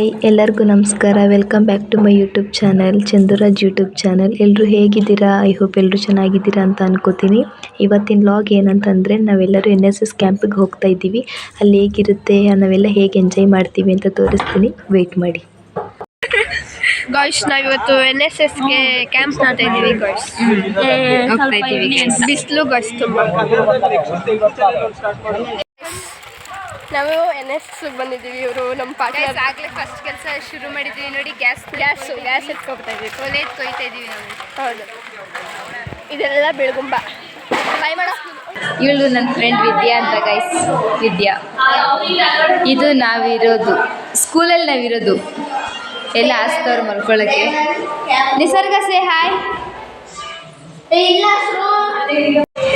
Hi ಎಲ್ಲರಿಗೂ ನಮಸ್ಕಾರ. Welcome back to my YouTube channel Chanduraj YouTube channel ಎಲ್ಲರೂ ಹೇಗಿದ್ದೀರಾ? ಐ ಹೋಪ್ ಎಲ್ಲರೂ ಚೆನ್ನಾಗಿದ್ದೀರಾ ಅಂತ ಅನ್ಕೋತೀನಿ. ಇವತ್ತಿನ ಲಾಗ್ ಏನಂತಂದರೆ ನಾವೆಲ್ಲರೂ ಎನ್ ಎಸ್ ಎಸ್ ಕ್ಯಾಂಪಿಗೆ ಹೋಗ್ತಾ ಇದ್ದೀವಿ. ಅಲ್ಲಿ ಹೇಗಿರುತ್ತೆ ನಾವೆಲ್ಲ ಹೇಗೆ ಎಂಜಾಯ್ ಮಾಡ್ತೀವಿ ಅಂತ ತೋರಿಸ್ತೀನಿ. ವೆಯ್ಟ್ ಮಾಡಿ. ಗಾಯ್ಸ್ ನಾವಿವತ್ತು ಎನ್ ಎಸ್ ಎಸ್ಗೆ ಕ್ಯಾಂಪ್ ಮಾಡ್ತಾ ಇದ್ದೀವಿ ಗಾಯ್ಸ್ ಹೋಗ್ತಾ ಇದ್ದೀವಿ guys. ಬಿಸಿಲು ಗಾಯ್ಸ್ ತುಂಬ. ನಾವು ಎನ್ ಎಸ್ ಬಂದಿದ್ದೀವಿ. ಇವರು ನಮ್ಮ ಪಾರ್ಟ್ನರ್ ಆಗಲೇ ಫಸ್ಟ್ ಕೆಲಸ ಶುರು ಮಾಡಿದ್ವಿ ನೋಡಿ ಗ್ಯಾಸ್ ಗ್ಯಾಸ್ ಗ್ಯಾಸ್ ಎತ್ಕೊಳ್ತಾ ಇದ್ದೀವಿ ಒಲೆ ಕೊಯ್ತಾ ಇದೀವಿ ನಾವು. ಹೌದು. ಇದೆಲ್ಲ ಬೆಳಗುಂಬ. ಬೈ ಮಾಡೋ. ಇವಳು ನನ್ನ ಫ್ರೆಂಡ್ ವಿದ್ಯಾ ಅಂತ ಗೈಸ್ ವಿದ್ಯಾ. ಇದು ನಾವಿರೋದು. ಸ್ಕೂಲಲ್ಲಿ ನಾವಿರೋದು. ಎಲ್ಲ ಆಸ್ತವ್ರು ಮಲ್ಕೊಳ್ಳೋಕ್ಕೆ ನಿಸರ್ಗ ಸೇ ಹಾಯ್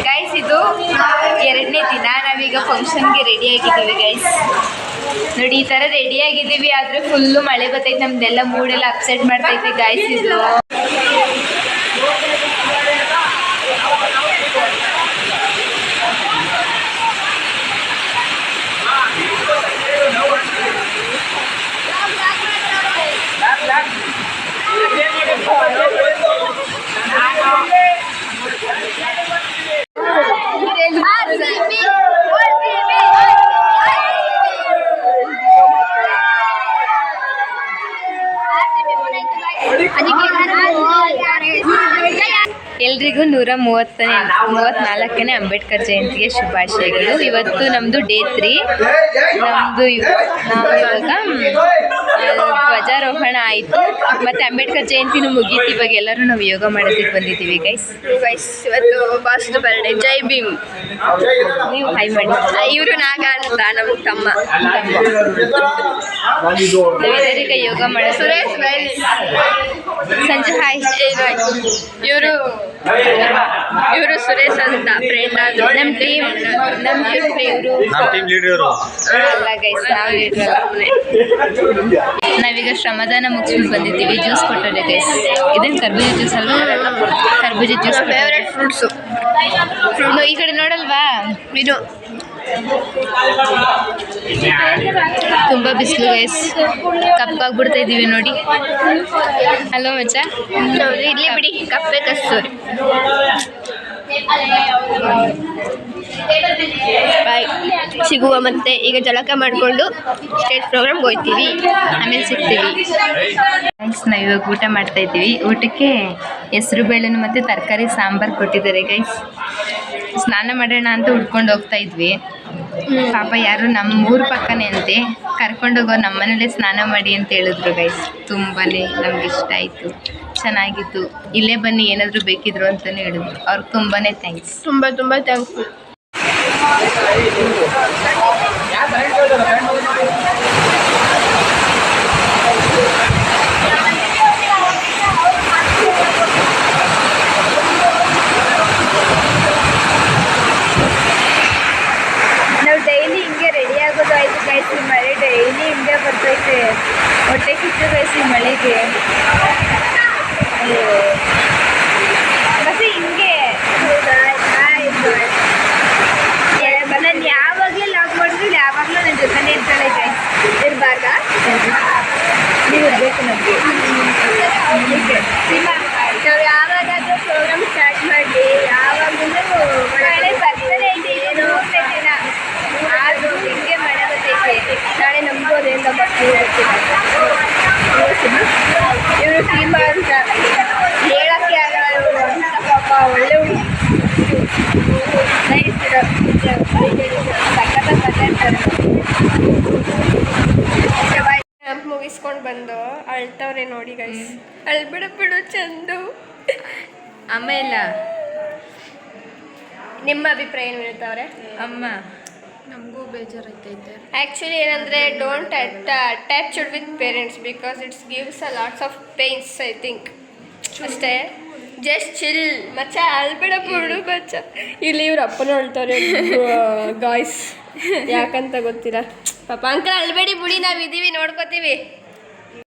ಗೈಸ್ ಇದು ಎರಡನೇ ದಿನ. ನಾವೀಗ ಫಂಕ್ಷನ್ಗೆ ರೆಡಿ ಆಗಿದ್ದೀವಿ ಗೈಸ್ ನೋಡಿ, ಈ ಥರ ರೆಡಿ ಆಗಿದ್ದೀವಿ, ಆದರೆ ಫುಲ್ಲು ಮಳೆ ಬರ್ತೈತೆ ನಮ್ದೆಲ್ಲ ಮೂಡೆಲ್ಲ ಅಪ್ಸೆಟ್ ಮಾಡ್ತೈತೆ ಗೈಸ್ ಇದು. ಎಲ್ರಿಗೂ ನೂರ ಮೂವತ್ತನೇ ಮೂವತ್ತ್ನಾಲ್ಕನೇ ಅಂಬೇಡ್ಕರ್ ಜಯಂತಿಗೆ ಶುಭಾಶಯಗಳು. ಇವತ್ತು ನಮ್ದು ಡೇ ತ್ರೀ. ನಮ್ದು ನಾವು ಇವಾಗ ಧ್ವಜಾರೋಹಣ ಆಯಿತು. ಮತ್ತೆ ಅಂಬೇಡ್ಕರ್ ಜಯಂತಿನೂ ಮುಗೀತು. ಇವಾಗ ಎಲ್ಲರೂ ನಾವು ಯೋಗ ಮಾಡೋದಕ್ಕೆ ಬಂದಿದ್ದೀವಿ ಗೈಸ್ ಗೈಸ್ ಇವತ್ತು ಬಾಸ್ಟ್ ಬರ್ಡೇ ಜೈ ಭೀಮ್. ನೀವು ಹೈ ಮಾಡಿ. ಇವರು ನಾಗ ಅಂತ ನಮ್ಮ ತಮ್ಮ. ನಾವೆಲ್ಲರೀಗ ಯೋಗ ಮಾಡೋದು. ಸುರೇಶ್ ಸಂಜೆ ಹಾಯ್. ಇವರು ಇವರು ಸುರೇಶ್ ಅಂತ ಫ್ರೆಂಡ್ ನಮ್ಮ ಟೀಮ್ ನಮ್ಮ ಟೀಮ್ ಇವರು. ನಮ್ಮ ಟೀಮ್ ಲೀಡರ್ ಇವರು. ಅಲ್ಲ ಗೈಸ್ ನಾವು ಇರಲ್ಲ ನಾವೀಗ ಶ್ರಮದಾನ ಮುಗಿಸ್ಕೊಂಡು ಬಂದಿದ್ದೀವಿ ಜ್ಯೂಸ್ ಕೊಟ್ಟರೆ ಗೈಸ್ ಇದೇನು ಕರ್ಬೂಜ ಜ್ಯೂಸ್ ಅಲ್ಲ ಕರ್ಬೂಜ ಜ್ಯೂಸ್ ಫೇವ್ರೆಟ್ ಫ್ರೂಟ್ಸು ಈ ಕಡೆ ನೋಡಲ್ವಾ? ಇದು. ತುಂಬ ಬಿಸಿಲು ಗೈಸ್ ಕಪ್ಪಾಗ್ಬಿಡ್ತಾ ಇದ್ದೀವಿ ನೋಡಿ. ಹಲೋ ಮಚ್ಚ. ಇರಲಿ ಬಿಡಿ ಕಪ್ಪೆ ಕಸ್ತೂರಿ ಬಾಯ್ ಸಿಗುವ ಮತ್ತೆ ಈಗ ಜಳಕ ಮಾಡಿಕೊಂಡು ಸ್ಟೇಜ್ ಪ್ರೋಗ್ರಾಮ್ ಹೋಗ್ತೀವಿ ಆಮೇಲೆ ಸಿಗ್ತೀವಿ. ಗೈಸ್ ನಾವು ಇವಾಗ ಊಟ ಮಾಡ್ತಾ ಇದ್ದೀವಿ. ಊಟಕ್ಕೆ ಹೆಸರು, ಬೇಳೆನು ಮತ್ತು ತರಕಾರಿ, ಸಾಂಬಾರು ಕೊಟ್ಟಿದ್ದಾರೆ ಗೈಸ್ ಸ್ನಾನ ಮಾಡೋಣ ಅಂತ ಉಟ್ಕೊಂಡು ಹೋಗ್ತಾ ಇದ್ವಿ. ಪಾಪ ಯಾರು ನಮ್ಮ ಊರ ಪಕ್ಕನೇ ಅಂತೆ. ಕರ್ಕೊಂಡೋಗೋ ನಮ್ಮ ಮನೇಲೆ ಸ್ನಾನ ಮಾಡಿ ಅಂತ ಹೇಳಿದ್ರು ಗೈಸ್ ತುಂಬಾನೇ ನಮ್ಗೆ ಇಷ್ಟ ಆಯ್ತು. ಚೆನ್ನಾಗಿತ್ತು. ಇಲ್ಲೇ ಬನ್ನಿ, ಏನಾದರೂ ಬೇಕಿದ್ರು ಅಂತಲೇ ಹೇಳಿದ್ರು. ಅವ್ರಿಗೆ ತುಂಬಾನೇ ಥ್ಯಾಂಕ್ಸ್ ತುಂಬಾ ತುಂಬಾ ಥ್ಯಾಂಕ್ಫುಲ್ ನಾವು ಡೈಲಿ ಹಿಂಗೆ ರೆಡಿ ಆಗೋದು ಆಯ್ತು ಗೈಸ್ ಈ ಮಳೆ ಡೈಲಿ ಹಿಂಗೆ ಬರ್ತೈತೆ ಹೊಟ್ಟೆ ಕಿತ್ತು ಗೈಸ್ ಈ ಮಳೆಗೆ ಅಯ್ಯೋ. ಮತ್ತೆ ಹಿಂಗೆ ನಾನು ಯಾವಾಗಲೇ ಲಾಗ್ ಮಾಡಿದ್ರು ಯಾವಾಗಲೂ ನನ್ನ ಜೊತೆನೇ ಇರ್ತಾಳೆ ಗೈಸ್ ಇರಬಾರ್ದಾ ನೀವು ಇರಬೇಕು ನಮಗೆ ನಾವು ಯಾವಾಗಾದ್ರೂ ಪ್ರೋಗ್ರಾಮ್ ಸ್ಟಾರ್ಟ್ ಮಾಡಿ ಯಾವಾಗಲೂ ಮಳೆ ಬರ್ತಾನೆ ಐತೆ ಏನೋ ದಿನ ಆದ್ರೂ ಹಿಂಗೆ ಮಳೆ ಬರ್ತೈತೆ ನಾಳೆ ನಮಗೂ ಅದರಿಂದ ಬರ್ತೀವಿ ಇವರು ಸೀಮಾ ಅಂತ ಹೇಳಕ್ಕೆ ಆಗಲ್ಲ ಇವರು ಅಂತ ಪಾಪ ಒಳ್ಳೆ ಹುಡುಗಿ ನೈಸ್ ಇರೋ ಸಖತ್ತಾಗಿ ಕ್ಯಾಂಪ್ ಮುಗಿಸ್ಕೊಂಡು ಬಂದು ಅಳ್ತವ್ರೆ ನೋಡಿ ಗೈಸ್ ಅಳ್ಬಿಡು ಬಿಡು ಚಂದು. ಅಮ್ಮ ಇಲ್ಲ? ನಿಮ್ಮ ಅಭಿಪ್ರಾಯ ಏನು ಹೇಳ್ತಾವ್ರೆ ಅಮ್ಮ. ಆ್ಯಕ್ಚುಲಿ ಏನಂದರೆ don't attached with parents because it's gives a lots of pains I think ಅಷ್ಟೇ. ಜಸ್ಟ್ ಚಿಲ್ ಮಚ್ಚ ಅಲ್ಬಿಡ ಬಿಡು ಮಚ್ಚ. ಇಲ್ಲಿ ಇವ್ರ ಅಪ್ಪನ ಹೇಳ್ತಾರೆ ಗಾಯ್ಸ್ ಯಾಕಂತ ಗೊತ್ತಿಲ್ಲ. ಪಾಪ ಅಂಕಲ್ ಅಲ್ಬೇಡಿ ಬಿಡಿ ನಾವು ಇದೀವಿ ನೋಡ್ಕೋತೀವಿ.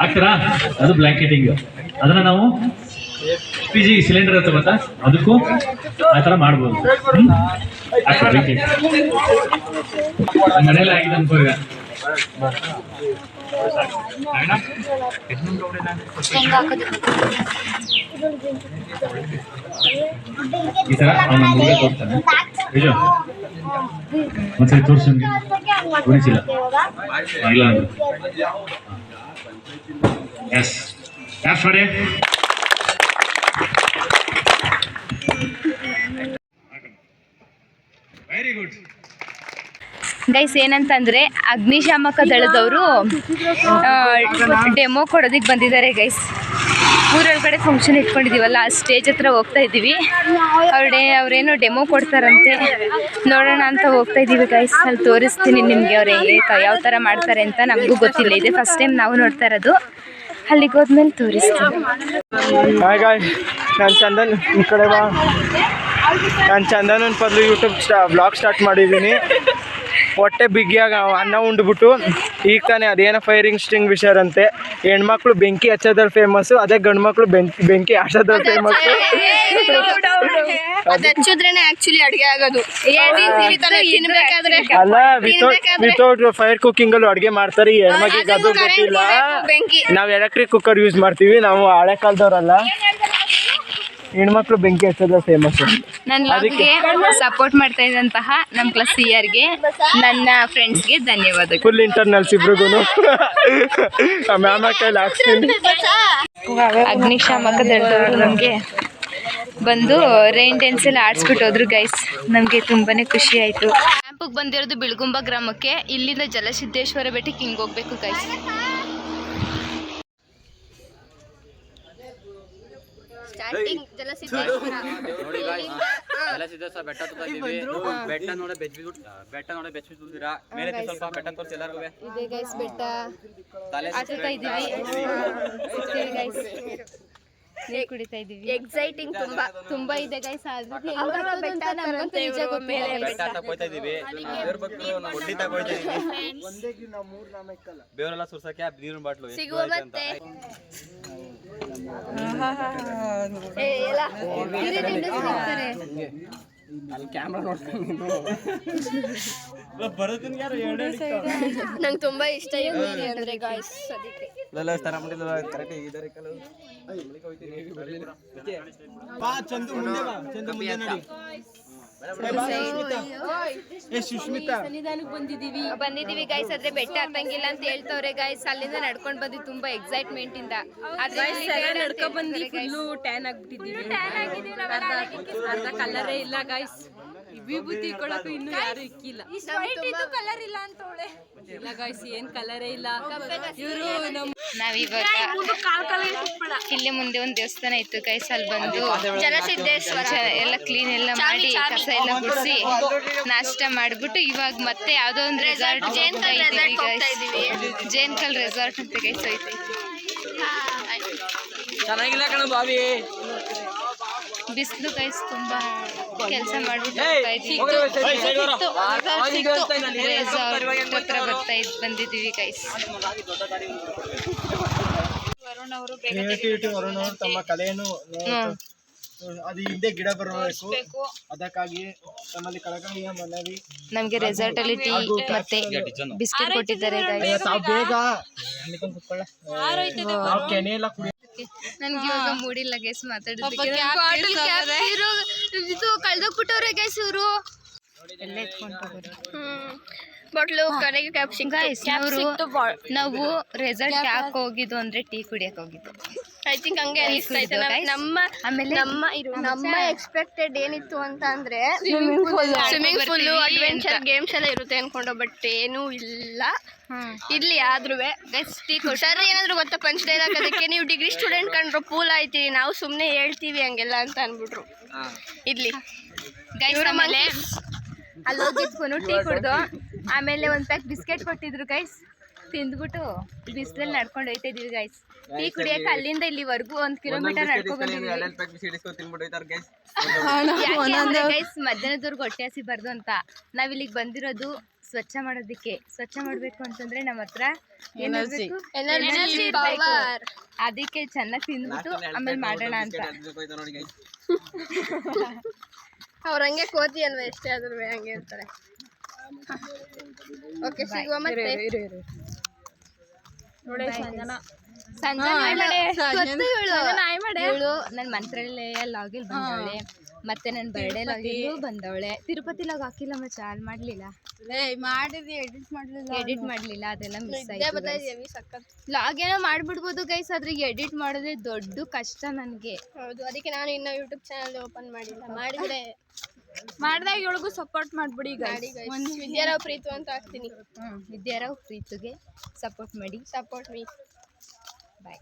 ಹಾಕ್ತೀರಾ? ಅದು ಬ್ಲಾಂಕೆಟಿಂಗ್ ಅದನ್ನ ನಾವು ಪಿ ಜಿ ಸಿಲಿಂಡರ್ ಇರುತ್ತೆ ಗೊತ್ತಾ? ಅದಕ್ಕೂ ಆ ಥರ ಮಾಡ್ಬೋದು. ಮನೇಲಿ ಆಗಿದೆ ಅನ್ಕೋ ಈಗ? ಈ ಥರ ಅವನ ಕೊಡ್ತಾನೆ ನಿಜ ಒಂದ್ಸರಿ ತೋರಿಸಿ ಗುಣಿಸಿಲ್ಲ ಇಲ್ಲ ಎಸ್ ಮಾಡಿ ವೆರಿ ಗುಡ್ ಗೈಸ್ ಏನಂತಂದ್ರೆ, ಅಗ್ನಿಶಾಮಕ ದಳದವರು ಡೆಮೋ ಕೊಡೋದಕ್ಕೆ ಬಂದಿದ್ದಾರೆ ಗೈಸ್ ಊರೊಳಗಡೆ ಫಂಕ್ಷನ್ ಇಟ್ಕೊಂಡಿದೀವಲ್ಲ, ಆ ಸ್ಟೇಜ್ ಹತ್ರ ಹೋಗ್ತಾ ಇದ್ದೀವಿ ಅವ್ರೇ, ಅವ್ರೇನೋ ಡೆಮೋ ಕೊಡ್ತಾರಂತೆ. ನೋಡೋಣ ಅಂತ ಹೋಗ್ತಾ ಇದೀವಿ ಗೈಸ್ ಅಲ್ಲಿ ತೋರಿಸ್ತೀನಿ ನಿಮಗೆ ಅವ್ರು ಯಾವ ಥರ ಮಾಡ್ತಾರೆ ಅಂತ ನಮಗೂ ಗೊತ್ತಿಲ್ಲ. ಇದೆ ಫಸ್ಟ್ ಟೈಮ್ ನಾವು ನೋಡ್ತಾ ಇರೋದು. ಅಲ್ಲಿಗೆ ಹೋದ್ಮೇಲೆ ತೋರಿಸ್ತೀನಿ. ನಾನು ಚಂದನ್ ಈ ನಾನು ಚಂದನ್ ಪದ್ಲು ಯೂಟ್ಯೂಬ್ ಸ್ಟಾ ಬ್ಲಾಗ್ ಸ್ಟಾರ್ಟ್ ಮಾಡಿದ್ದೀನಿ ಹೊಟ್ಟೆ ಬಿಗಿಯಾಗ ಅನ್ನ ಉಂಡ್ಬಿಟ್ಟು ಈಗ ತಾನೇ ಅದೇನೋ ಫೈರಿಂಗ್ ಸ್ಟಿಂಗ್ ಅಂತೆ ಹೆಣ್ಮಕ್ಳು ಬೆಂಕಿ ಹಚ್ಚೋದ್ರಲ್ಲಿ ಫೇಮಸ್ಸು ಅದೇ ಗಂಡು ಮಕ್ಳು ಬೆಂಕಿ ಬೆಂಕಿ ಹಚ್ಚೋದ್ರಲ್ಲಿ ಫೇಮಸ್ ಅಲ್ಲ ವಿತೌಟ್ ವಿತೌಟ್ ಫೈರ್ ಕುಕ್ಕಿಂಗಲ್ಲೂ ಅಡುಗೆ ಮಾಡ್ತಾರೆ ಹೆಣ್ಮಕ್ಳಿಗೆ ಅದು ಗೊತ್ತಿಲ್ಲ. ನಾವು ಎಲೆಕ್ಟ್ರಿಕ್ ಕುಕ್ಕರ್ ಯೂಸ್ ಮಾಡ್ತೀವಿ ನಾವು ಹಳೆ ಕಾಲದವ್ರಲ್ಲ ಹೆಣ್ಮಕ್ಳು ಬೆಂಕಿ ಹಚ್ಚೋದ ಫೇಮಸ್ ನನ್ನ ಲಾಗ್ಗೆ ಸಪೋರ್ಟ್ ಮಾಡ್ತಾ ಇದ್ದಂತಹ ನಮ್ಮ ಕ್ಲಾಸ್ ಸಿಯರ್ಗೆ ನನ್ನ ಫ್ರೆಂಡ್ಸ್ಗೆ ಧನ್ಯವಾದಗಳು. ಫುಲ್ ಇಂಟರ್ನಲ್ಸ್ ಇಬ್ರಿಗೂ ಮ್ಯಾಮ್ ಕೈಲಿ ಹಾಕ್ಸ್ತೀನಿ. ಅಗ್ನಿಶಾಮಕ ದೊಡ್ಡವರು ನಮಗೆ ಬಂದು ರೈನ್ ಡ್ಯಾನ್ಸ್ ಎಲ್ಲ ಆಡಿಸ್ಬಿಟ್ಟು ಹೋದ್ರು ಗೈಸ್ ನಮಗೆ ತುಂಬಾನೇ ಖುಷಿ ಆಯಿತು. ಕ್ಯಾಂಪಿಗೆ ಬಂದಿರೋದು ಬಿಳ್ಗುಂಬ ಗ್ರಾಮಕ್ಕೆ ಇಲ್ಲಿಂದ ಜಲಸಿದ್ದೇಶ್ವರ ಬೆಟ್ಟಕ್ಕೆ ಹಿಂಗೆ ಹೋಗ್ಬೇಕು ಗೈಸ್ ಸ್ಟಾರ್ಟಿಂಗ್ ಜಲಸಿದ್ದೇಶ್ವರ ಸಿದ್ದೇಶ್ವರ ಬೆಟ್ಟ ಹತ್ತುತ್ತಾ ಇದೀವಿ ಬೆಟ್ಟ ನೋಡ ಬೆಚ್ಚ ಬಿದ್ದು ಬೆಟ್ಟ ನೋಡ ಬೆಚ್ಚ ಬಿದ್ದಿರಾ ಮೇಲೆ ಸ್ವಲ್ಪ ಬೆಟ್ಟ ತೋರಿಸಿ ಎಲ್ಲರಿಗೂ ಇದೆ ಗೈಸ್ ಬೆಟ್ಟ. ತಲೆ ಆಡ್ತಾ ಇದ್ದೀವಿ. ಸಿಗ್ತೀವಿ ಗೈಸ್ ನೀರು ಕುಡಿತಾ ಇದ್ದೀವಿ. ಎಕ್ಸೈಟಿಂಗ್ ತುಂಬಾ. ತುಂಬಾ ಇದೆ ಗೈಸ್ ಆದ್ರೆ ಅವ್ರು ಬೆಟ್ಟ ಹತ್ತಂತೆ ನಿಜ ಇವ್ರು ಗೊತ್ತಿಲ್ಲ. ಮೇಲೆ guys. ಬೆಟ್ಟ ಹತ್ತಕ್ ಹೋಯ್ತಾ ಇದೀವಿ ದೇವ್ರ ಭಕ್ತರು ನಾವು ಒಡ್ಡಿ ತಗೋಯ್ತಾ ಇದೀವಿ ಬೇವರೆಲ್ಲ ಸುರ್ಸಕ್ಕೆ ನೀರಿನ ಬಾಟ್ಲು ಎಷ್ಟು ಸಿಗುವ ಆಯ್ತು ಅಂತ. ಮತ್ತೆ. ನಂಗೆ ತುಂಬಾ ಇಷ್ಟ ಈ ಅಂದ್ರೆ ಗಾಯ್ಸ್ ಅದಕ್ಕೆ ಇದೆಲ್ಲ ಸ್ಥಾನ ಮಾಡಿಲ್ಲ ಕರೆಕ್ಟ್ ಇದಾರೆ ಕೆಲವು ಬಂದಿದೀವಿ ಗೈಸ್ ಆದ್ರೆ ಬೆಟ್ಟ ಹತ್ತಂಗಿಲ್ಲ ಅಂತ ಹೇಳ್ತವ್ರೆ ಗೈಸ್ ಅಲ್ಲಿಂದ ನಡ್ಕೊಂಡ್ ಬಂದಿ ತುಂಬಾ ಎಕ್ಸೈಟ್ಮೆಂಟ್ ಇಂದ. ಆದ್ರೆ ನಡ್ಕೊಂಡ್ ಬಂದಿ ಟ್ಯಾನ್ ಆಗ್ಬಿಟ್ಟಿದೀವಿ ಅರ್ಧ ಕಲರೇ ಇಲ್ಲ ಗಾಯ್ಸ್ ವಿಭೂತಿ ಕೊಡಕ್ಕೆ ಇನ್ನು ಯಾರು ಇಕ್ಕಿಲ್ಲ. ಕಲರ್ ಇಲ್ಲ ಅಂತ ಇಲ್ಲ ಗಾಯ್ಸ್ ಏನ್ ಕಲರೇ ಇಲ್ಲ. ಇವರು ನಮ್ಮ ನಾವಿವಾಗ ಇಲ್ಲಿ ಮುಂದೆ ಒಂದ್ ದೇವಸ್ಥಾನ ಇತ್ತು ಗೈಸ್ ಅಲ್ಲಿ ಬಂದು ಎಲ್ಲ ಕ್ಲೀನ್ ಎಲ್ಲ ಮಾಡಿ ಕಸ ಎಲ್ಲ ಗುಡಿಸಿ ನಾಷ್ಟ ಮಾಡ್ಬಿಟ್ಟು ಇವಾಗ ಮತ್ತೆ ಯಾವ್ದೋ ಒಂದು ರೆಸಾರ್ಟ್ ಜೇನ್ಕಲ್ ಕಲ್ ಹೋಗ್ತಾ ಇದೀವಿ. ಜೇನ್ಕಲ್ ರೆಸಾರ್ಟ್ ಅಂತ ಗೈಸ್ ಹೋಯ್ತೈತಿ ಚೆನ್ನಾಗಿಲ್ಲ ಕಣ ಬಾವಿ. ಬಿಸಿಲು ಗೈಸ್ ತುಂಬಾ ಕೆಲಸ ಮಾಡ್ಬಿಟ್ಟು ಹೋಗ್ತಾ ಹತ್ರ ಬರ್ತಾ ಇದ್ ಬಂದಿದೀವಿ ಗೈಸ್ ವರುಣ್ ಅವರು ತಮ್ಮ ಕಲೆಯನ್ನು ಅದು ಹಿಂದೆ ಗಿಡ ಬರಬೇಕು. ಅದಕ್ಕಾಗಿ ತಮ್ಮಲ್ಲಿ ಕಳಕಳಿಯ ಮನವಿ. ನಮಗೆ ರೆಸಾರ್ಟ್ ಅಲ್ಲಿ ಟೀ ಮತ್ತೆ ಬಿಸ್ಕೆಟ್ ಕೊಟ್ಟಿದ್ದಾರೆ ಬೇಗ ಕೆನೆ ಎಲ್ಲ ಕುಡಿ ನನ್ಗೆ ಇವಾಗ ಮೂಡಿಲ್ಲ ಗೈಸ್ ಮಾತಾಡೋದಕ್ಕೆ. ಇದು ಕಳ್ದೋಗ್ಬಿಟ್ಟವ್ರೆ ಗೈಸ್ ಇವರು. ಎಲ್ಲ ಎತ್ಕೊಂಡು ಹೋಗೋರು ಬಾಟ್ಲು ಕರೆಗೆ ಕ್ಯಾಪ್ ಗೈಸ್ ನಾವು ರೆಸಾರ್ಟ್ ಯಾಕೆ ಹೋಗಿದ್ದು ಅಂದ್ರೆ ಟೀ ಕುಡಿಯಕ್ಕೆ ಹೋಗಿದ್ದು ಐ ಥಿಂಕ್ ಹಂಗೆ ಅನಿಸ್ತೈತೆ. ನಮ್ಮ ಆಮೇಲೆ ನಮ್ಮ ಇರು ನಮ್ಮ ಎಕ್ಸ್ಪೆಕ್ಟೆಡ್ ಏನಿತ್ತು ಅಂತ ಅಂದ್ರೆ ಸ್ವಿಮ್ಮಿಂಗ್ ಪೂಲ್ ಅಡ್ವೆಂಚರ್ ಗೇಮ್ಸ್ ಎಲ್ಲ ಇರುತ್ತೆ ಅನ್ಕೊಂಡು ಬಟ್ ಏನೂ ಇಲ್ಲ. ಇರ್ಲಿ ಆದ್ರೂ ಸರ್ ಏನಾದ್ರು ಗೊತ್ತಾ ಪಂಚ್ ಡೈಲಾಗ್ ಅದಕ್ಕೆ ನೀವು ಡಿಗ್ರಿ ಸ್ಟೂಡೆಂಟ್ ಕಂಡ್ರು ಪೂಲ್ ಆಯ್ತೀವಿ ನಾವು ಸುಮ್ಮನೆ ಹೇಳ್ತೀವಿ ಹಂಗೆಲ್ಲ ಅಂತ ಅನ್ಬಿಟ್ರು. ಆಮೇಲೆ monkeys. ಅಲ್ಲಿ ಹೋಗಿದ್ಕೊಂಡು ಟೀ ಕುಡ್ದು. ಆಮೇಲೆ ಒಂದು ಪ್ಯಾಕ್ ಬಿಸ್ಕೆಟ್ ಕೊಟ್ಟಿದ್ರು ಗೈಸ್ ತಿಂದ್ಬಿಟ್ಟು ಬಿಸಿಲಲ್ಲಿ ನಡ್ಕೊಂಡು ಹೋಯ್ತಾ ಇದೀವಿ ಗೈಸ್ ಟೀ ಕುಡಿಯಕ್ಕೆ ಅಲ್ಲಿಂದ ಇಲ್ಲಿವರೆಗೂ ಒಂದ್ ಕಿಲೋಮೀಟರ್ ನಡ್ಕೊಂಡು ಬಂದಿದ್ವಿ ಗೈಸ್ ಮಧ್ಯಾಹ್ನದವರೆಗೂ ಹೊಟ್ಟೆ ಹಸಿ ಬರ್ದು ಅಂತ. ನಾವ್ ಇಲ್ಲಿಗೆ ಬಂದಿರೋದು ಸ್ವಚ್ಛ ಮಾಡೋದಿಕ್ಕೆ. ಸ್ವಚ್ಛ ಮಾಡ್ಬೇಕು ಅಂತಂದ್ರೆ ನಮ್ಮ ಹತ್ರ. ಅದಕ್ಕೆ ಚೆನ್ನಾಗಿ ತಿಂದ್ಬಿಟ್ಟು ಆಮೇಲೆ ಮಾಡೋಣ ಅಂತ. ಅವ್ರ ಹಂಗೆ ಕೋತಿ ಅಲ್ವಾ ಎಷ್ಟೇ ಆದ್ರೂ ಹಂಗೆ ಇರ್ತಾರೆ. ಓಕೆ ಸಿಗುವ ಮತ್ತೆ. ಇವಳು ಮಂತ್ರಾಲಯ ಲಾಗಿಲ್ ಬಂದವಳೆ. ಮತ್ತೆ ನನ್ ಬರ್ಡೇ ಲಾಗಿಲ್ ಬಂದವಳೆ. ತಿರುಪತಿ ಲಾಗ್ ಹಾಕಿಲ್ಲ ಮಚ್ಚ ಅಲ್ಲಿ ಮಾಡ್ಲಿಲ್ಲ. ಮಾಡಿದ್ವಿ ಎಡಿಟ್ ಮಾಡಲಿಲ್ಲ ಎಡಿಟ್ ಮಾಡ್ಲಿಲ್ಲ ಅದೆಲ್ಲ ಮಿಸ್ ಆಯ್ತು ಲಾಗ್ ಏನೋ ಮಾಡ್ಬಿಡ್ಬೋದು ಗೈಸ್ ಆದ್ರೆ ಎಡಿಟ್ ಮಾಡೋದೇ ದೊಡ್ಡ ಕಷ್ಟ ನನಗೆ. ಹೌದು ಅದಕ್ಕೆ ನಾನು ಇನ್ನೂ ಯೂಟ್ಯೂಬ್ ಚಾನಲ್ ಓಪನ್ ಮಾಡಿಲ್ಲ. ಮಾಡಿದ್ರೆ ಮಾಡಿದಾಗ ಇವಳಿಗೂ ಸಪೋರ್ಟ್ ಮಾಡ್ಬಿಡಿ ಒಂದು ವಿದ್ಯಾರಾವ್ ಪ್ರೀತು ಅಂತ ಹಾಕ್ತೀನಿ. ವಿದ್ಯಾರಾವ್ ಪ್ರೀತುಗೆ ಸಪೋರ್ಟ್ ಮಾಡಿ. ಸಪೋರ್ಟ್ ಮೀ ಬಾಯ್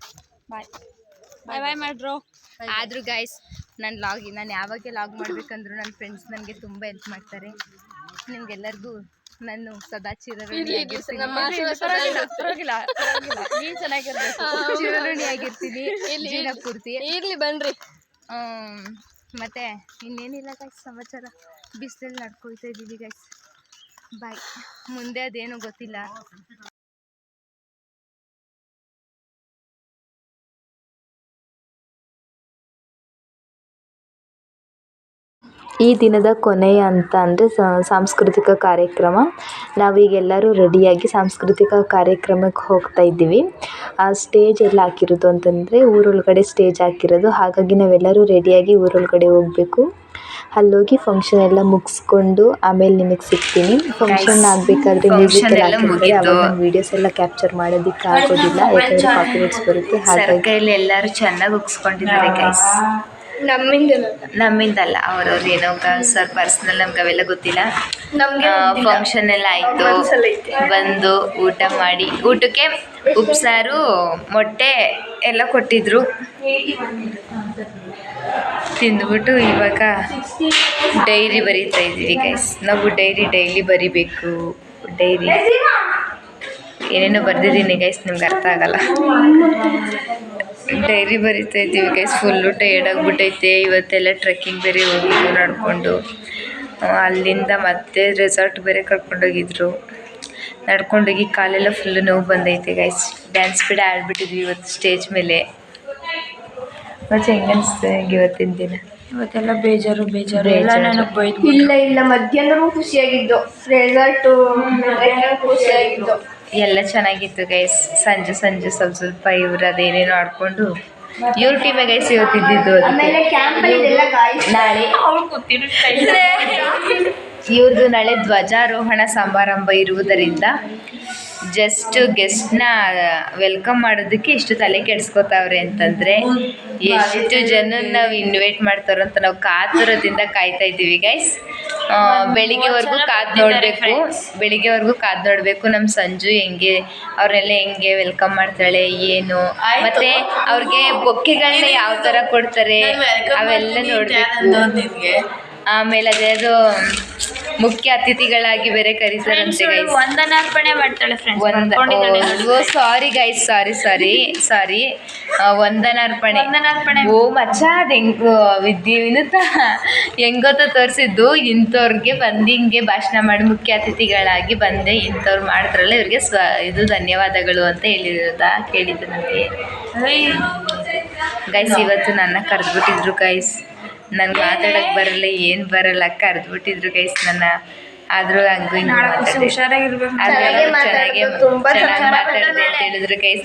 ಬಾಯ್ ಬಾಯ್ ಬಾಯ್ ಮಾಡ್ರು ಆದರೂ ಗೈಸ್ ನಾನು ಲಾಗ್ ನಾನು ಯಾವಾಗ ಲಾಗ್ ಮಾಡ್ಬೇಕಂದ್ರೂ ನನ್ನ ಫ್ರೆಂಡ್ಸ್ ನನಗೆ ತುಂಬ ಹೆಲ್ಪ್ ಮಾಡ್ತಾರೆ. ನಿಮ್ಗೆಲ್ಲರಿಗೂ ನಾನು ಸದಾ ಚಿರಋಣಿಯಾಗಿರ್ತೀನಿ ಪೂರ್ತಿ. ಇರ್ಲಿ ಬನ್ರಿ. ಮತ್ತೆ ಇನ್ನೇನಿಲ್ಲ ಗೈಸ್ ಸಮಾಚಾರ. ಬಿಸಿಲಲ್ಲಿ ನಡ್ಕೊಳ್ತಾ ಇದ್ದೀವಿ ಗೈಸ್ ಬಾಯ್ ಮುಂದೆ ಅದೇನು ಗೊತ್ತಿಲ್ಲ. ಈ ದಿನದ ಕೊನೆಯ ಅಂತ ಅಂದರೆ ಸಾಂಸ್ಕೃತಿಕ ಕಾರ್ಯಕ್ರಮ. ನಾವೀಗ ಎಲ್ಲರೂ ರೆಡಿಯಾಗಿ ಸಾಂಸ್ಕೃತಿಕ ಕಾರ್ಯಕ್ರಮಕ್ಕೆ ಹೋಗ್ತಾ ಇದ್ದೀವಿ. ಆ ಸ್ಟೇಜ್ ಎಲ್ಲ ಹಾಕಿರೋದು ಅಂತಂದರೆ ಊರೊಳಗಡೆ ಸ್ಟೇಜ್ ಹಾಕಿರೋದು. ಹಾಗಾಗಿ ನಾವೆಲ್ಲರೂ ರೆಡಿಯಾಗಿ ಊರೊಳಗಡೆ ಹೋಗಬೇಕು. ಅಲ್ಲೋಗಿ ಫಂಕ್ಷನ್ ಎಲ್ಲ ಮುಗಿಸ್ಕೊಂಡು ಆಮೇಲೆ ನಿಮಗೆ ಸಿಗ್ತೀನಿ. ಫಂಕ್ಷನ್ ಆಗಬೇಕಾದ್ರೆ ಮ್ಯೂಸಿಕ್ ಎಲ್ಲ ಹಾಕಿದ್ರೆ. ಅವಾಗ ವೀಡಿಯೋಸ್ ಎಲ್ಲ ಕ್ಯಾಪ್ಚರ್ ಮಾಡೋದಕ್ಕೆ ಆಗೋದಿಲ್ಲ. ಯಾಕಂದರೆ ಕಾಪಿರೇಟ್ಸ್ ಬರುತ್ತೆ. ಹಾಗಾಗಿ ಎಲ್ಲರೂ ಚೆನ್ನಾಗಿ ಉಗ್ಸ್ಕೊಂಡಿದ್ದಾರೆ ಗೈಸ್ ನಮ್ಮಿಂದಲ್ಲ ಅವ್ರವ್ರ ಏನೋ ಸರ್ ಪರ್ಸ್ನಲ್ ನಮ್ಗೆ ಅವೆಲ್ಲ ಗೊತ್ತಿಲ್ಲ. ಫಂಕ್ಷನ್ ಎಲ್ಲ ಆಯಿತು. ಬಂದು ಊಟ ಮಾಡಿ ಊಟಕ್ಕೆ ಉಪ್ಸಾರು ಮೊಟ್ಟೆ ಎಲ್ಲ ಕೊಟ್ಟಿದ್ರು. ತಿಂದ್ಬಿಟ್ಟು ಇವಾಗ ಡೈರಿ ಬರೀತಾ ಇದ್ದೀವಿ ಗೈಸ್ ನಾವು ಡೈರಿ ಡೈಲಿ ಬರಿಬೇಕು. ಡೈರಿ. ಏನೇನೋ ಬರ್ದಿದ್ದೀನಿ ಗೈಸ್ ನಿಮ್ಗೆ ಅರ್ಥ ಆಗಲ್ಲ. ಡೈರಿ ಬರಿತಾ ಇದ್ದೀವಿ ಗೈಸ್ ಫುಲ್ಲು ಟೈರ್ಡ್ ಆಗಿಬಿಟ್ಟೈತೆ. ಇವತ್ತೆಲ್ಲ ಟ್ರೆಕ್ಕಿಂಗ್ ಬೇರೆ ಹೋಗಿದ್ದು ನಡ್ಕೊಂಡು. ಅಲ್ಲಿಂದ ಮತ್ತೆ ರೆಸಾರ್ಟ್ ಬೇರೆ ಕರ್ಕೊಂಡೋಗಿದ್ರು ನಡ್ಕೊಂಡೋಗಿ ಕಾಲೆಲ್ಲ ಫುಲ್ಲು ನೋವು ಬಂದೈತೆ ಗೈಸ್ ಡ್ಯಾನ್ಸ್ ಬಿಡ ಆಡ್ಬಿಟ್ಟಿದ್ವಿ ಇವತ್ತು ಸ್ಟೇಜ್ ಮೇಲೆ. ಮತ್ತೆ ಹೆಂಗೆ ಅನಿಸ್ತದೆ ಹೆಂಗೆ ಇವತ್ತಿನ ದಿನ? ಇವತ್ತೆಲ್ಲ ಬೇಜಾರು ಬೇಜಾರು. ಎಲ್ಲ ನಾನು ನನಗೆ ಬೈದು ಇಲ್ಲ ಇಲ್ಲ. ಮಧ್ಯಾಹ್ನವೂ ಖುಷಿಯಾಗಿದ್ದು. ರೆಸಾರ್ಟು ಖುಷಿಯಾಗಿದ್ದು. ಎಲ್ಲ ಚೆನ್ನಾಗಿತ್ತು ಗೈಸ್ ಸಂಜೆ ಸಂಜೆ ಸ್ವಲ್ಪ ಸ್ವಲ್ಪ ಇವ್ರು ಅದೇನೇನು ಆಡ್ಕೊಂಡು ಇವ್ರ ಟೀಮೇ ಗೈಸ್ ಇವತ್ತಿದ್ದು ನಾಳೆ ಇವ್ರದ್ದು ನಾಳೆ ಧ್ವಜಾರೋಹಣ ಸಮಾರಂಭ ಇರುವುದರಿಂದ ಜಸ್ಟ್ ಗೆಸ್ಟ್ನ ವೆಲ್ಕಮ್ ಮಾಡೋದಕ್ಕೆ ಇಷ್ಟು ತಲೆ ಕೆಡ್ಸ್ಕೊತಾವ್ರೆ ಅಂತಂದ್ರೆ ಎಷ್ಟು ಜನ ನಾವು ಇನ್ವೈಟ್ ಮಾಡ್ತಾರೋ ಅಂತ ನಾವು ಕಾತುರದಿಂದ ಕಾಯ್ತಾ ಇದ್ದೀವಿ ಗೈಸ್ ಬೆಳಿಗ್ಗೆವರೆಗೂ ಕಾದ್ ನೋಡಬೇಕು. ಬೆಳಿಗ್ಗೆವರೆಗೂ ಕಾದ್ ನೋಡಬೇಕು ನಮ್ಮ ಸಂಜು ಹೆಂಗೆ ಅವ್ರನ್ನೆಲ್ಲ ಹೆಂಗೆ ವೆಲ್ಕಮ್ ಮಾಡ್ತಾಳೆ ಏನು ಮತ್ತೆ ಅವ್ರಿಗೆ ಬೊಕ್ಕೆಗಳನ್ನ ಯಾವ ತರ ಕೊಡ್ತಾರೆ ಅವೆಲ್ಲ ನೋಡ್ಬೇಕು. ಆಮೇಲೆ ಅದೇದು ಮುಖ್ಯ ಅತಿಥಿಗಳಾಗಿ ಬೇರೆ ಕರೀತಾರಂತೆ ಗೈಸ್ ವಂದನಾರ್ಪಣೆ ಮಾಡ್ತಾಳೆ ಓ ಸಾರಿ ಗೈಸ್ ಸಾರಿ ಸಾರಿ ಸಾರಿ ವಂದನಾರ್ಪಣೆ. ವಂದನಾರ್ಪಣೆ. ಓ ಮಚ್ಚ ಅದು ಹೆಂಗ್ ವಿದ್ಯೆ ವಿನುತ. ಹೆಂಗೊತ್ತ ತೋರಿಸಿದ್ದು. ಇಂಥವ್ರಿಗೆ ಬಂದು ಹಿಂಗೆ ಭಾಷಣ ಮಾಡಿ ಮುಖ್ಯ ಅತಿಥಿಗಳಾಗಿ ಬಂದೆ. ಇಂಥವ್ರು ಮಾಡಿದ್ರಲ್ಲ ಇವ್ರಿಗೆ ಸ್ವ ಇದು ಧನ್ಯವಾದಗಳು ಅಂತ ಹೇಳಿರೋದ ಕೇಳಿದ್ದು ನನಗೆ ಗೈಸ್ ಇವತ್ತು ನನ್ನ ಕರೆದ್ಬಿಟ್ಟಿದ್ರು ಗೈಸ್ ನನ್ಗೆ ಮಾತಾಡಕ್ ಬರಲ್ಲ ಏನು ಬರಲ್ಲ ಕರೆದ್ಬಿಟ್ಟಿದ್ರು ಗೈಸ್ ನನ್ನ. ಆದ್ರೂ ಹಂಗೂ ಹಿಂಗೂ ಮಾತಾಡಿದೆ. ಚೆನ್ನಾಗಿ ಮಾತಾಡ್ದೆ, ಅಂತ ಹೇಳಿದ್ರು ಗೈಸ್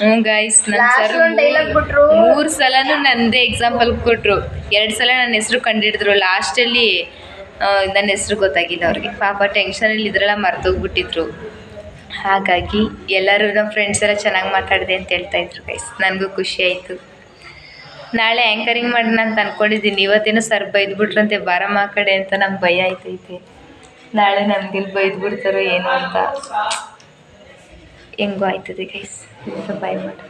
ಹ್ಞೂ ಗೈಸ್ ನನ್ನ ಸರ್. ಮೂರು ಸಲನೂ ನಂದೇ ಎಕ್ಸಾಂಪಲ್ ಕೊಟ್ರು. ಎರಡು ಸಲ ನನ್ನ ಹೆಸರು ಕಂಡಿಡಿದ್ರು. ಲಾಸ್ಟಲ್ಲಿ ನನ್ನ ಹೆಸರು ಗೊತ್ತಾಗಿಲ್ಲ ಅವ್ರಿಗೆ. ಪಾಪ ಟೆನ್ಷನಲ್ಲಿ ಇದ್ರೆಲ್ಲ ಮರ್ತೋಗ್ಬಿಟ್ಟಿದ್ರು. ಹಾಗಾಗಿ ಎಲ್ಲರೂ ನಮ್ಮ ಫ್ರೆಂಡ್ಸ್ ಎಲ್ಲ ಚೆನ್ನಾಗಿ ಮಾತಾಡಿದೆ ಅಂತ ಹೇಳ್ತಾ ಇದ್ರು ಗೈಸ್ ನನಗೂ ಖುಷಿ ಆಯಿತು. ನಾಳೆ ಆ್ಯಂಕರಿಂಗ್ ಮಾಡೋಣ ಅಂತ ಅಂದ್ಕೊಂಡಿದ್ದೀನಿ ಇವತ್ತೇನೋ ಸರ್ ಬೈದ್ಬಿಟ್ರಂತೆ ಬಾರಮ್ಮ ಆ ಕಡೆ ಅಂತ ನಮ್ಗೆ ಭಯ ಆಯ್ತೈತೆ. ನಾಳೆ ನಮ್ಗೆ ಇಲ್ಲಿ ಬೈದ್ಬಿಡ್ತಾರೋ ಏನೋ ಅಂತ. ಹೆಂಗೋ ಆಯ್ತದೆ ಗೈಸ್ ಬಾಯ್ ಮಾಡಿ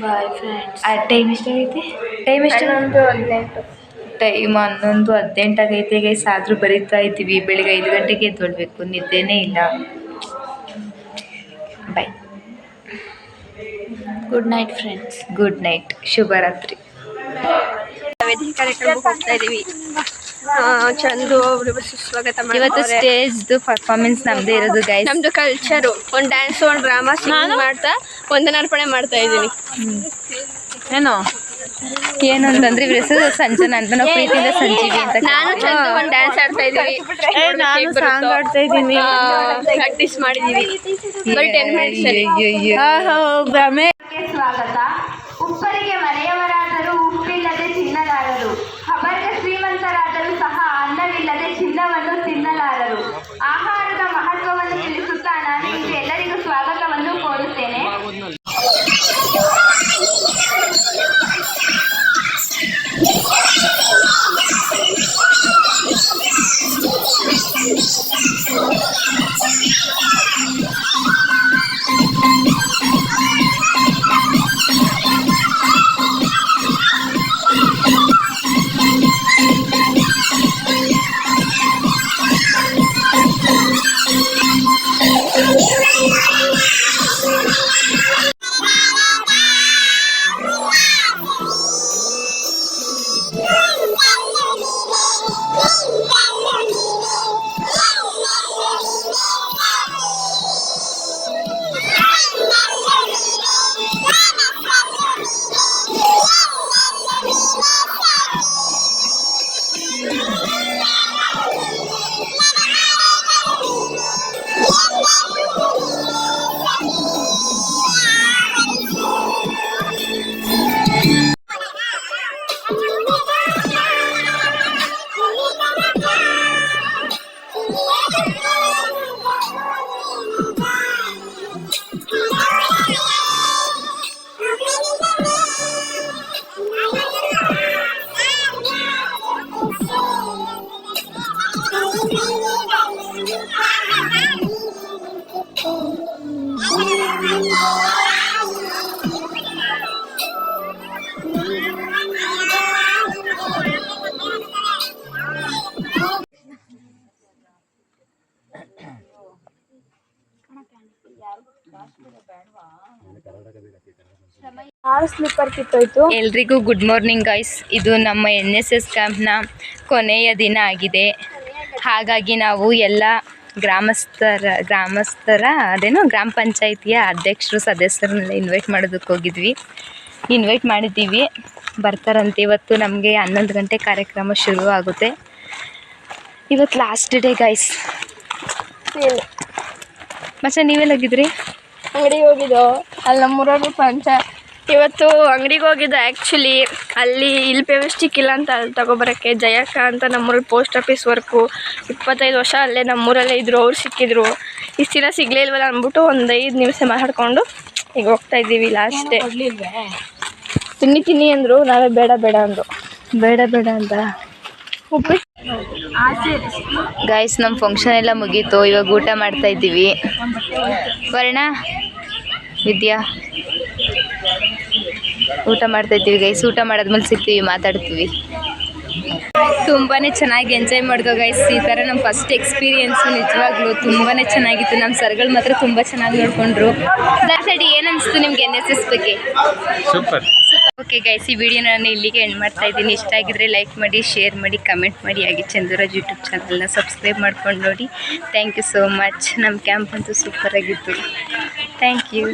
ಬಾಯ್ ಫ್ರೆಂಡ್ಸ್ ಆ ಟೈಮ್ ಎಷ್ಟಾಗೈತೆ? ಟೈಮ್ ಎಷ್ಟು? ಹನ್ನೊಂದು ಹದಿನೆಂಟು. ಟೈಮ್ ಹನ್ನೊಂದು ಹದಿನೆಂಟಾಗೈತೆ ಗೈಸ್ ಆದರೂ ಬರೀತಾ ಇದ್ದೀವಿ. ಬೆಳಿಗ್ಗೆ ಐದು ಗಂಟೆಗೆ ಎದ್ದೊಳ್ಬೇಕು. ನಿದ್ದೆನೇ ಇಲ್ಲ. Bye good night friends good night ಶುಭರಾತ್ರಿ. ವೇದಿಕೆ ಕಾರ್ಯಕ್ರಮಕ್ಕೆ ಹೋಗ್ತಾ ಇದೀವಿ. ಚಂದು ಅವರು ಇವತ್ತು ಸ್ಟೇಜ್ ಸ್ಟೇಜ್ದು ಪರ್ಫಾರ್ಮೆನ್ಸ್ ನಮ್ಮದೇ ಇರೋದು ಗೈಸ್ ನಮ್ದು ಕಲ್ಚರ್ ಒಂದು ಡ್ಯಾನ್ಸ್ ಒಂದು ಡ್ರಾಮಾ ಸಿಂಗ್ ಮಾಡ್ತಾ ವಂದನಾರ್ಪಣೆ ಮಾಡ್ತಾ ಇದ್ದೀನಿ. ಏನೋ? ಏನು ಅಂತಂದ್ರೆ ಇವ್ರ ಹೆಸರು ಸಂಜನಾ ಅಂತ. ನಾವು ಪ್ರೀತಿಯಿಂದ ಸಂಜೀವಿ ಅಂತ ನಾನು ಚಂದು ಒಂದು ಡ್ಯಾನ್ಸ್ ಆಡ್ತಾ ಇದೀವಿ ನಾನು ಸಾಂಗ್ ಆಡ್ತಾ ಇದ್ದೀನಿ. ಪ್ರಾಕ್ಟೀಸ್ ಮಾಡಿದೀವಿ. ಬಟ್ ಟೆನ್ ಮಿನಿಟ್ಸ್ ಸ್ವಾಗತ ಉಪ್ಪರಿಗೆ ಮನೆಯವರಾದರೂ ಉಪ್ಪಿಲ್ಲದೆ ತಿನ್ನಲಾರರು. ಎಲ್ರಿಗೂ ಗುಡ್ ಮಾರ್ನಿಂಗ್ ಗೈಸ್ ಇದು ನಮ್ಮ ಎನ್ ಎಸ್ ಎಸ್ ಕ್ಯಾಂಪ್ನ ಕೊನೆಯ ದಿನ ಆಗಿದೆ. ಹಾಗಾಗಿ ನಾವು ಎಲ್ಲ ಗ್ರಾಮಸ್ಥರ ಗ್ರಾಮಸ್ಥರ ಅದೇನೋ ಗ್ರಾಮ ಪಂಚಾಯಿತಿಯ ಅಧ್ಯಕ್ಷರು ಸದಸ್ಯರನ್ನೆಲ್ಲ ಇನ್ವೈಟ್ ಮಾಡೋದಕ್ಕೆ ಹೋಗಿದ್ವಿ. ಇನ್ವೈಟ್ ಮಾಡಿದ್ದೀವಿ. ಬರ್ತಾರಂತೆ. ಇವತ್ತು ನಮಗೆ ಹನ್ನೊಂದು ಗಂಟೆ ಕಾರ್ಯಕ್ರಮ ಶುರು ಆಗುತ್ತೆ ಇವತ್ತು ಲಾಸ್ಟ್ ಡೇ ಗೈಸ್ ಮತ್ತೆ ನೀವೆಲ್ಲಾಗಿದ್ರಿ ಅಂಗಡಿಗೆ ಹೋಗಿದ್ದೋ? ಅಲ್ಲಿ ನಮ್ಮೂರವ್ರು ಪಂಚ. ಇವತ್ತು ಅಂಗಡಿಗೆ ಹೋಗಿದ್ದೆ ಆ್ಯಕ್ಚುಲಿ ಅಲ್ಲಿ ಇಲ್ಲಿ ಫೆವಿಸ್ಟಿಕ್ ಇಲ್ಲ ಅಂತ ಅಲ್ಲಿ ತಗೊಬರೋಕ್ಕೆ. ಜಯಕ್ಕ ಅಂತ ನಮ್ಮೂರಲ್ಲಿ ಪೋಸ್ಟ್ ಆಫೀಸ್ ವರ್ಕು ಇಪ್ಪತ್ತೈದು ವರ್ಷ ಅಲ್ಲೇ ನಮ್ಮೂರಲ್ಲೇ ಇದ್ದರು ಅವ್ರು ಸಿಕ್ಕಿದ್ರು. ಇಷ್ಟು ದಿನ ಸಿಗಲೇ ಇಲ್ವಲ್ಲ ಅಂದ್ಬಿಟ್ಟು ಒಂದು ಐದು ನಿಮಿಷ ಮಾತಾಡ್ಕೊಂಡು ಈಗ ಹೋಗ್ತಾ ಇದ್ದೀವಿ ಲಾಸ್ಟೇ ಡೇ ತಿನ್ನಿ ತಿನ್ನಿ ಅಂದರು ನಾವೇ ಬೇಡ ಬೇಡ ಅಂದರು. ಬೇಡ ಬೇಡ ಅಂತ. ಉಪ್ಪಿಟ್ಟು ಗೈಸ್ ನಮ್ಮ ಫಂಕ್ಷನ್ ಎಲ್ಲ ಮುಗೀತು. ಇವಾಗ ಊಟ ಮಾಡ್ತಾ ಇದ್ದೀವಿ. ವರ್ಣ ವಿದ್ಯಾ? ಊಟ ಮಾಡ್ತಾ ಇದ್ದೀವಿ ಗೈಸ್ ಊಟ ಮಾಡಾದ್ಮೇಲೆ ಸಿಗ್ತೀವಿ, ಮಾತಾಡ್ತೀವಿ. ತುಂಬಾ ಚೆನ್ನಾಗಿ ಎಂಜಾಯ್ ಮಾಡಿದ್ವು ಗೈಸ್ ಈ ಥರ ನಮ್ಮ ಫಸ್ಟ್ ಎಕ್ಸ್ಪೀರಿಯೆನ್ಸು ನಿಜವಾಗ್ಲೂ ತುಂಬಾ ಚೆನ್ನಾಗಿತ್ತು. ನಮ್ಮ ಸರ್ಗಳು ಮಾತ್ರ ತುಂಬ ಚೆನ್ನಾಗಿ ನೋಡಿಕೊಂಡ್ರು. ದಾಸಡಿ, ಏನು ಅನಿಸ್ತು ನಿಮ್ಗೆ ಎನ್ ಎಸ್ ಎಸ್ ಬಗ್ಗೆ? ಸೂಪರ್ ಓಕೆ ಗೈಸ್ ಈ ವಿಡಿಯೋ ನಾನು ಇಲ್ಲಿಗೆ ಎಂಡ್ ಮಾಡ್ತಾ ಇದ್ದೀನಿ. ಇಷ್ಟ ಆಗಿದ್ರೆ ಲೈಕ್ ಮಾಡಿ ಶೇರ್ ಮಾಡಿ ಕಮೆಂಟ್ ಮಾಡಿ. ಹಾಗೆ ಚಂದೂರಾಜ್ ಯೂಟ್ಯೂಬ್ ಚಾನಲ್ನ ಸಬ್ಸ್ಕ್ರೈಬ್ ಮಾಡ್ಕೊಂಡು ನೋಡಿ. ಥ್ಯಾಂಕ್ ಯು ಸೋ ಮಚ್ ನಮ್ಮ ಕ್ಯಾಂಪ್ ಅಂತೂ ಸೂಪರ್ ಆಗಿತ್ತು. Thank you